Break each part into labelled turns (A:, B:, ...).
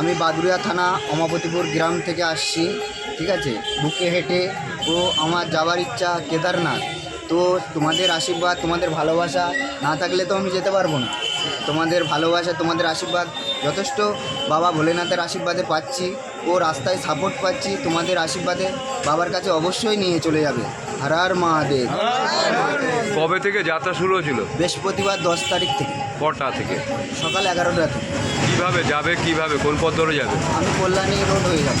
A: আমি বাদুরিয়া থানা অমাপতিপুর গ্রাম থেকে আসছি, ঠিক আছে? বুকে হেঁটে ও আমার যাওয়ার ইচ্ছা কেদারনাথ। তো তোমাদের আশীর্বাদ, তোমাদের ভালোবাসা না থাকলে তো আমি যেতে পারব না। তোমাদের ভালোবাসা, তোমাদের আশীর্বাদ যথেষ্ট বাবা ভোলেনাথের আশীর্বাদে পাচ্ছি ও রাস্তায় সাপোর্ট পাচ্ছি তোমাদের আশীর্বাদে বাবার কাছে অবশ্যই নিয়ে চলে যাবে। হর আর মহাদেব।
B: কবে থেকে যাত্রা শুরু হয়েছিল?
A: বৃহস্পতিবার দশ তারিখ থেকে।
B: কটা থেকে?
A: সকাল এগারোটা থেকে।
B: কীভাবে যাবে কীভাবে কোন পথ ধরে যাবে?
A: আমি কল্যাণী রোড হয়ে যাব।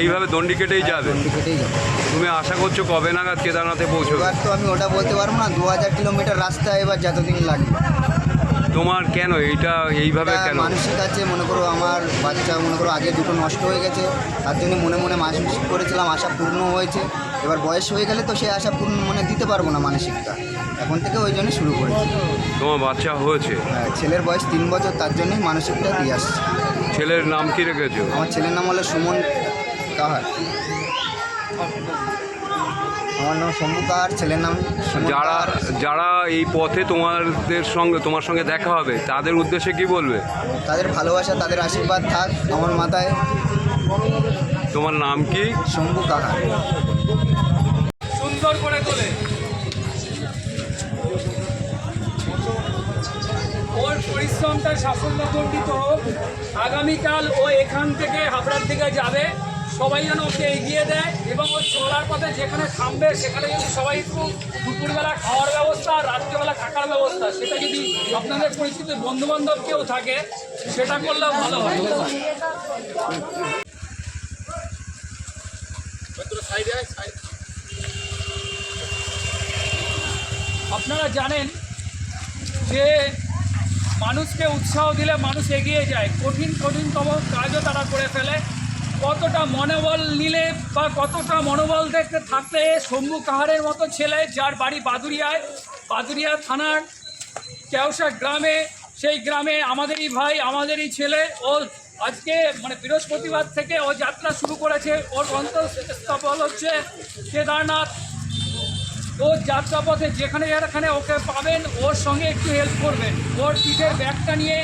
B: এইভাবে দণ্ডি কেটেই যাবে?
A: কেটেই যাব।
B: তুমি আশা করছ কবে নাগাদ কেদারনাথে পৌঁছবে?
A: এবার তো আমি ওটা বলতে পারব না দু হাজার কিলোমিটার রাস্তা এবার যতদিন লাগবে।
B: তোমার কেন? এইটা এইভাবে কেন?
A: মানসিক আছে মনে করো আমার বাচ্চা মনে করো আগে দুটো নষ্ট হয়ে গেছে তার জন্য মনে মনে মানসিক করেছিলাম আশা পূর্ণ হয়েছে। এবার বয়স হয়ে গেলে তো সেই আশা পূর্ণ মানে দিতে পারব না মানসিকটা এখন থেকে ওই জন্য শুরু করেছি।
B: তোমার বাচ্চা হয়েছে?
A: হ্যাঁ, ছেলের বয়স তিন বছর তার জন্যই মানসিকটা দিয়ে আসছে।
B: ছেলের নাম কি রেখেছো?
A: আমার ছেলের নাম হলো সুমন কাহার। আমার নাম শম্ভু কাহার ছেলের নাম
B: যারা যারা এই পথে তোমাদের সঙ্গে তোমার সঙ্গে দেখা হবে তাদের উদ্দেশ্যে কি বলবে?
A: তাদের ভালোবাসা তাদের আশীর্বাদ থাক আমার মাথায়।
B: তোমার নাম কি?
A: শম্ভু কাহার
C: সুন্দর করে তোলে। ওর পরিশ্রমটা সাফল্যমণ্ডিত হোক। আগামীকাল ও এখান থেকে হাবড়ার দিকে যাবে। সবাই যেন ওকে এগিয়ে দেয় এবং ওর চলার পথে যেখানে থামবে সেখানে যদি সবাই একটু দুপুরবেলা খাওয়ার ব্যবস্থা আর রাত্রেবেলা থাকার ব্যবস্থা সেটা যদি আপনাদের পরিচিত বন্ধু বান্ধব কেউ থাকে সেটা করলেও ভালো হয়। আপনারা জানেন যে মানুষকে উৎসাহ দিলে মানুষ এগিয়ে যায়। কঠিন কঠিনতম কাজও তারা করে ফেলে। কতটা মনোবল নিলে বা কতটা মনোবল দেখতে থাকলে শম্ভু কাহারের মতো ছেলে যার বাড়ি বাদুরিয়ায় বাদুরিয়া থানার কেউসা গ্রামে, সেই গ্রামে আমাদেরই ভাই, আমাদেরই ছেলে, ও আজকে মানে বৃহস্পতিবার থেকে ও যাত্রা শুরু করেছে। ওর গন্তব্যস্থল হচ্ছে কেদারনাথ। ও যাত্রাপথে যেখানে যেখানে ওকে পাবেন, ওর সঙ্গে একটু হেল্প করবেন। ওর পিঠের ব্যাগটা নিয়ে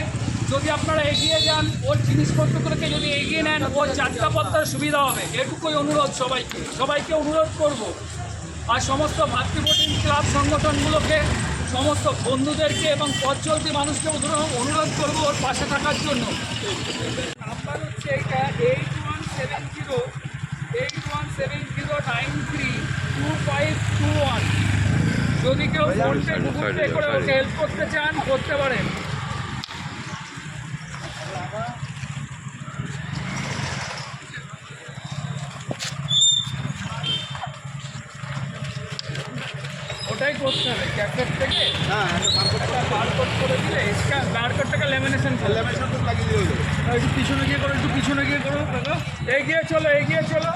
C: যদি আপনারা এগিয়ে যান ওর জিনিসপত্রগুলোকে যদি এগিয়ে নেন ওর যাত্রাপথটার সুবিধা হবে। এটুকুই অনুরোধ সবাইকে। সবাইকে অনুরোধ করব আর সমস্ত ভাতৃপ্রতিম ক্লাব সংগঠনগুলোকে সমস্ত বন্ধুদেরকে এবং পথ চলতি মানুষকে অনুরোধ করব ওর পাশে থাকার জন্য। নাম্বার হচ্ছে এইটা eight one seven zero eight one seven zero nine three two five two one যদি কেউ ফোন পে গুগল পে করে ওকে হেল্প করতে চান করতে পারেন। ওটাই করতে হবে। ক্যাফের থেকে একটা বারকোড করে দিলে স্ক্যান বারকোডটাকে লেমিনেশন লেমিনেশন লাগিয়ে দিয়ে একটু পিছনে গিয়ে করো একটু পিছনে গিয়ে করো এগিয়ে চলো এগিয়ে চলো।